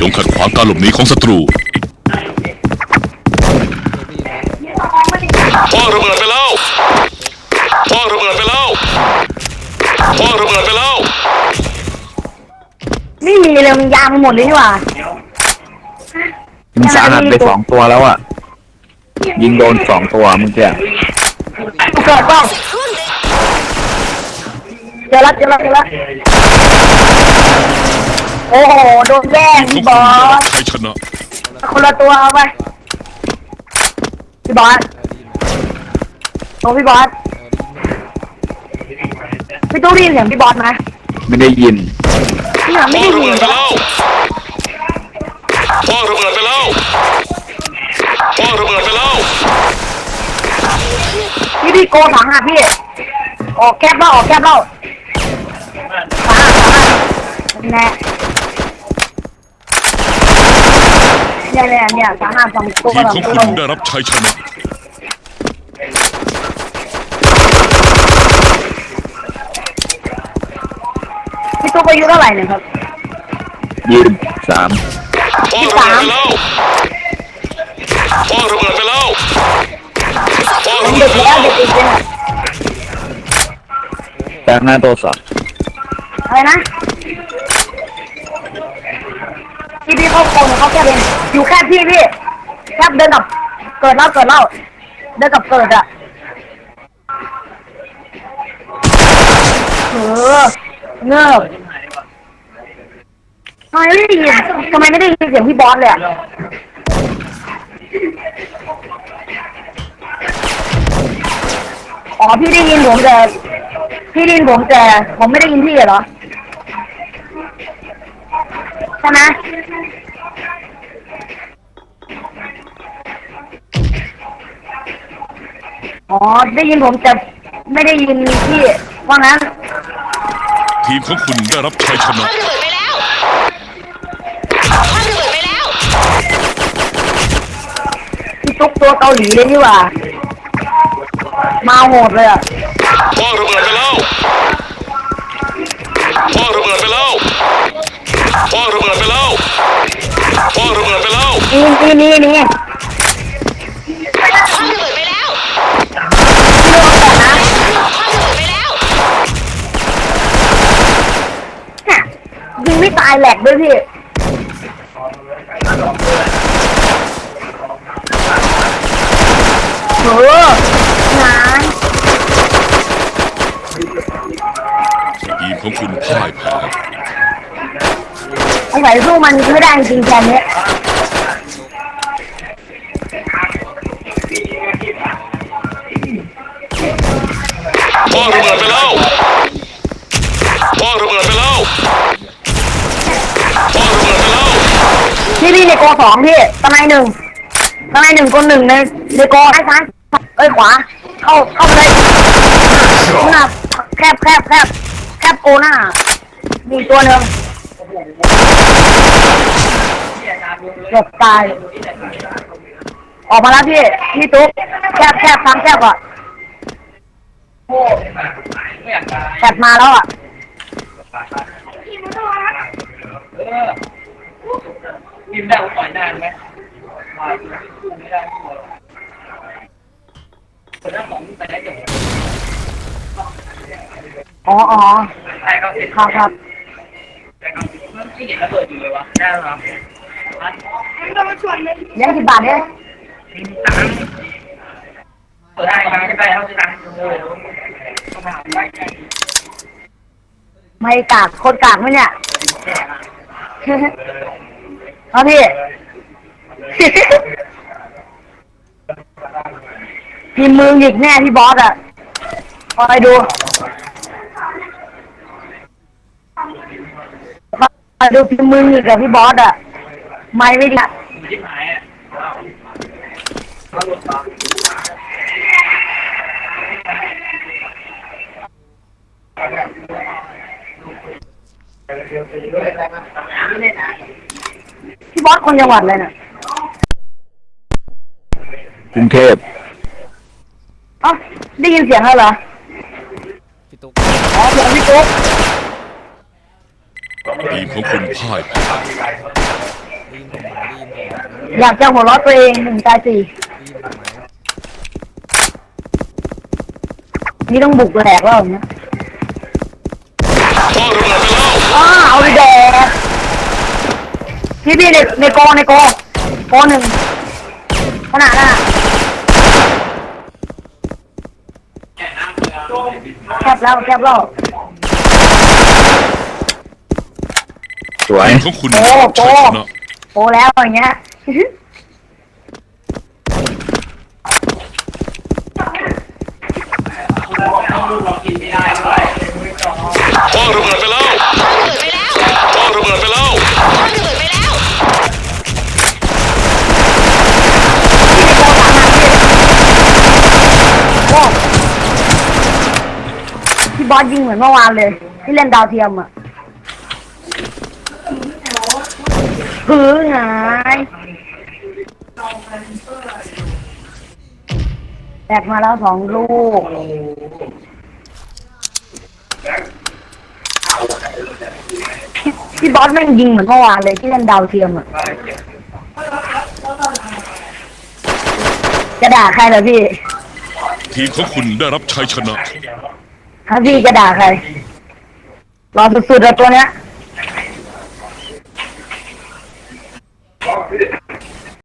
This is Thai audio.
จงขัดขวางการหลบหนีของศัตรูพ่อระเบิดไปแล้วพ่อระเบิดไปแล้วพ่อระเบิดไปแล้ว ไม่มีเลยมันยางหมดเลยนี่หว่ามึงสาหัสไปสองตัวแล้วอะ ยิงโดนสองตัวมึงแกเกิดเปล่าเจอแล้วเจอแล้วเจอแล้ว โอ้โห โดนแย่งทีมพี่ของบอคุณได้รับสชัยชนะคนละตัวเอาไปพี่บอสโอ้พี่บอสพี่ตู้ได้ยินเสียงพี่บอสไหมไม่ได้ยินพี่หาไม่พ่อได้ระยิเบินดไปแล้วพ่อระเบิดไปแล้วพ่อระเบิดไปแล้วพี่พี่โกถังอะพี่ ออกแคบแล้วออกแคบแล้วถังอะถังอะแน่ เนี่ยเนี่ยเนี่ยถังอะสองตัวทีมของคุณได้รับชัยชนะพี่ตุ๊กอายุเท่าไหร่เนี่ยครับยืนสามพ่อระเบิดไปแล้วพ่อระเบิดไปแล้วพ่อระเบิดไปแล้ววเด็กอีกเนี่ยแบงหน้าโทรศัพท์อะไรนะ พี่พี่เขาโกงเขาแค่เป็นอยู่แค่พี่พี่แค่เดินกับเกิดแล้วเกิดแล้วเดินกับเกิดอะเออเงือบทำไมไม่ได้ยินทำไมไม่ได้ยินเสียงพี่บอสเลยอะอ๋อพี่ได้ยินผมแต่พี่ได้ยินผมแต่ผมไม่ได้ยินพี่เหรอ ใช่ไหมอ๋อ ได้ยินผมแต่ไม่ได้ยินพี่ว่างั้น ทีมของคุณได้รับชัยชนะระเบิดไปแล้วคว้างระเบิดไปแล้ว พี่ตุ๊กตัวเกาหลีเลยนี่หว่า มาโหดเลยอะ พ่อระเบิดไปแล้วพ่อระเบิดไปแล้ว พ่อระเบิดไปแล้วพ่อระเบิดไปแล้วนี่นี่นี่นี่คว้างระเบิดไปแล้วพี่ระวังก่อนนะคว้างระเบิดไปแล้วฮะยิงไม่ตายแหลกด้วยพี่ เอองาน ทีมของคุณพ่ายแพ้ สงสัยสู้มันไม่ได้จริงๆแค่นี้พ่อระเบิดไปแล้วพ่อระเบิดไปแล้วพ่อระเบิดไปแล้วพี่พี่ในโกสองพี่ตะไนหนึ่งตะไนหนึ่งคนหนึ่งในในโกซ้ายซ้ายเอ้ยขวา เข้าเข้าไปเลยหน้าแคบแคบแคบแคบโกหน้ามีอีกตัวหนึ่ง เกือบตาย ออกมาแล้วพี่ พี่ตุ๊กแคบแคบฟังแคบก่อนแคบมาแล้วอะกินได้ผมปล่อยนานไหมไม่ได้คนละสองไปได้จบอ๋ออ๋อครับครับ ก็ที่เห็นระเบิดอยู่เลยวะได้หรอยังสิบบาทเนี่ยตังค์เปิดได้มาไม่ได้เขาจะตังค์เลยต้องมาหาได้ไงไม่กากคนกากไหมเนี่ยเอาพี่พิมพ์มือหยิกแน่พี่บอสอะคอยดูค อยดูพิมพ์มือหยิกกับพี่บอสอะ ไม่ไม่ดีอะที่หมายอะพี่บอสคนจังหวัดอะไรเนี่ยกรุงเทพเอ้าได้ยินเสียงแล้วเหรอพี่ตุ๊ก อ๋อเสียงพี่ตุ๊ก ทีมของคุณพ่ายแพ้ได้ยินผมไหมยินผมไหมอยากจะหัวเราะตัวเองหนึ่งตายสี่ยินผมไหมนี่ต้องบุกแหลกแล้วอย่างเนี้ยพ่อระเบิดไปแล้วอ้าเอาไปแดกพี่พี่ในในโกในโกโกหนึ่งขนาดน่ะแคบแล้วแคบแล้ว สวยทีมของคุณโอ้ได้รับโกชัยชนะโกแล้วอย่างเงี้ย พ่อระเบิดไปแล้วพ่อระเบิดไปแล้วพ่อระเบิดไปแล้วพ่อระเบิดไปแล้วโอ้พี่บอสยิงเหมือนเมื่อวานเลย ที่เล่นดาวเทียมอะ หือหายแตกมาแล้วสองลูก พี่พี่บอสแม่งยิงเหมือนเมื่อวานเลยที่เล่นดาวเทียมอะจะด่าใครเหรอพี่ทีมของคุณได้รับชัยชนะ ถ้าพี่จะด่าใคร รอสุดๆเลยตัวเนี้ย